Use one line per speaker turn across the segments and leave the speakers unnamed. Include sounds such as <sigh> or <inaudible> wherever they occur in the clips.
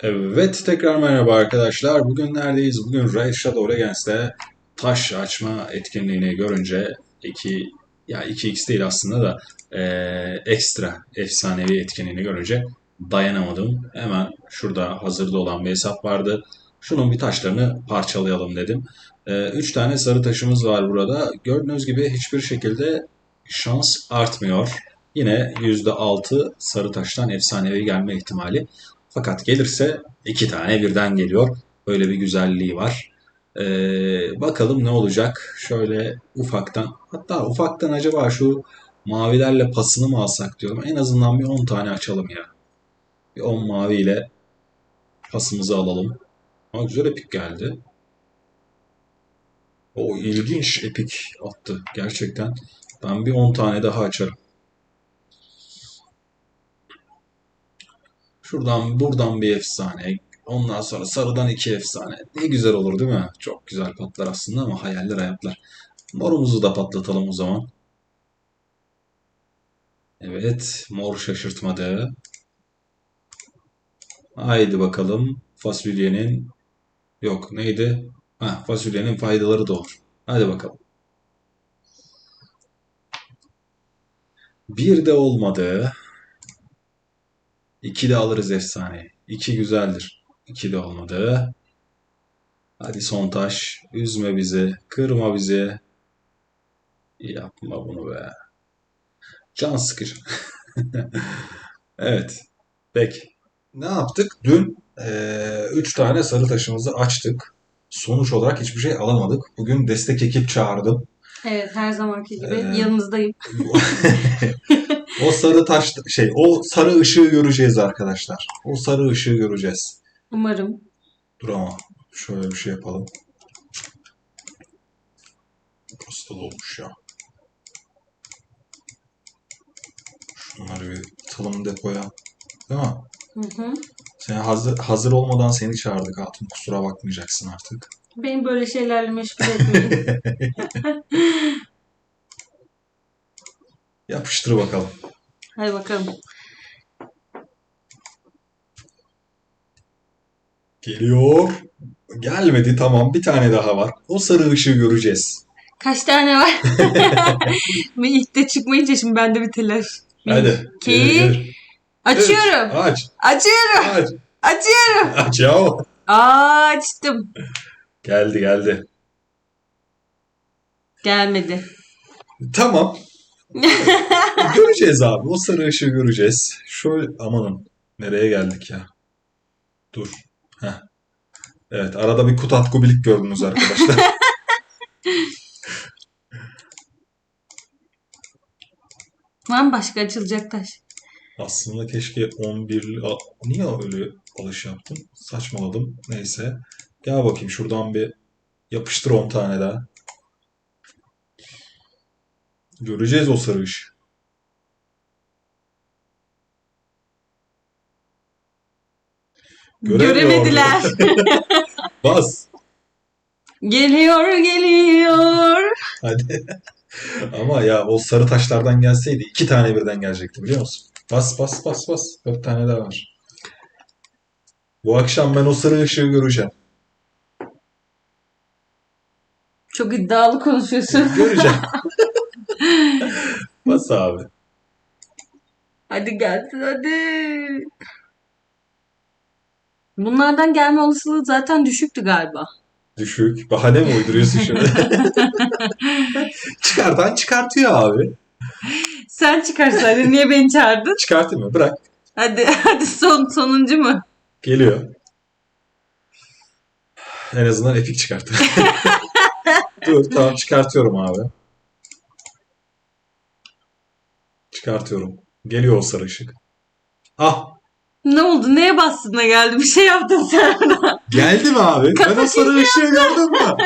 Evet tekrar merhaba arkadaşlar. Bugün neredeyiz? Bugün Raid Shadow Legends'te taş açma etkinliğini görünce 2 ya 2x değil aslında da eee, ekstra efsanevi etkinliğini görünce dayanamadım. Hemen şurada hazırda olan bir hesap vardı. Şunun bir taşlarını parçalayalım dedim. 3 tane sarı taşımız var burada. Gördüğünüz gibi hiçbir şekilde şans artmıyor. Yine %6 sarı taştan efsanevi gelme ihtimali. Fakat gelirse iki tane birden geliyor. Böyle bir güzelliği var. Ee, bakalım ne olacak. Şöyle ufaktan hatta ufaktan acaba şu mavilerle pasını mı alsak diyorum. En azından bir 10 tane açalım ya. Bir 10 maviyle pasımızı alalım. Ama güzel epik geldi. O ilginç epik attı gerçekten. Ben bir 10 tane daha açarım. Şuradan buradan bir efsane. Ondan sonra sarıdan iki efsane. Ne güzel olur değil mi? Çok güzel patlar aslında ama hayaller hayatlar. Morumuzu da patlatalım o zaman. Evet, mor şaşırtmadı. Haydi bakalım. Fasulyenin yok neydi? Ha, fasulyenin faydaları da olur. Hadi bakalım. Bir de olmadı. İki de alırız efsane. İki güzeldir. İki de olmadı. Hadi son taş. Üzme bizi. Kırma bizi. Yapma bunu be. Can sıkıcı. <laughs> Evet. Peki. Ne yaptık? Dün eee, üç tane sarı taşımızı açtık. Sonuç olarak hiçbir şey alamadık. Bugün destek ekip çağırdım.
Evet her zamanki gibi
Ee,
yanınızdayım. <laughs>
O sarı taş şey, o sarı ışığı göreceğiz arkadaşlar. O sarı ışığı göreceğiz.
Umarım.
Dur ama şöyle bir şey yapalım. Burası da dolmuş ya. Şunları bir atalım depoya. Değil mi?
Hı hı.
Sen hazır, hazır olmadan seni çağırdık hatun. Kusura bakmayacaksın artık.
Beni böyle şeylerle meşgul etmeyin. <laughs>
Yapıştır bakalım.
Hadi bakalım.
Geliyor. Gelmedi tamam bir tane daha var. O sarı ışığı göreceğiz.
Kaç tane var? <laughs> İlk de çıkmayınca şimdi bende bir telaş.
Hadi.
iki. Açıyorum.
Üç. Aç.
Açıyorum.
Aç.
Açıyorum.
Aç ya.
Açtım.
Geldi geldi.
Gelmedi.
Tamam. <laughs> göreceğiz abi. O sarı ışığı göreceğiz. Şöyle amanın. Nereye geldik ya? Dur. Heh. Evet arada bir kutat kubilik gördünüz arkadaşlar. <laughs>
Var mı başka açılacak taş?
Aslında keşke 11 Aa, niye öyle alış yaptım? Saçmaladım. Neyse. Gel bakayım şuradan bir yapıştır 10 tane daha. Göreceğiz o sarı ışığı.
Göremediler. <laughs>
Bas.
geliyor geliyor.
Hadi. Ama ya o sarı taşlardan gelseydi iki tane birden gelecekti biliyor musun? Bas bas bas bas. Dört tane daha var. Bu akşam ben o sarı ışığı göreceğim.
Çok iddialı konuşuyorsun.
Göreceğim. <laughs> <laughs> Bas abi.
Hadi gelsin hadi. Bunlardan gelme olasılığı zaten düşüktü galiba.
Düşük. Bahane mi uyduruyorsun şimdi? <laughs> Çıkartan çıkartıyor abi.
Sen çıkarsaydın niye beni çağırdın?
Çıkartayım mı? Bırak.
Hadi hadi son sonuncu mu?
Geliyor. En azından epik çıkart. <laughs> Dur tamam çıkartıyorum abi. Çıkartıyorum. Geliyor o sarı ışık. Ah
Ne oldu? Neye bastın da geldi? Bir şey yaptın sen <laughs>
geldi mi abi? Ben o sarı ışığı gördüm mü?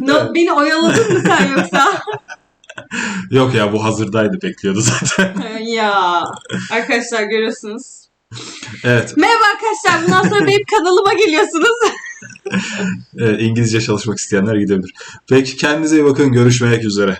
Ne, beni oyaladın mı sen yoksa? <laughs>
Yok ya bu hazırdaydı bekliyordu zaten. <laughs>
ya arkadaşlar görüyorsunuz.
Evet,
Merhaba arkadaşlar. Bundan sonra benim kanalıma geliyorsunuz.
evet İngilizce çalışmak isteyenler gidebilir. Peki kendinize iyi bakın görüşmek üzere.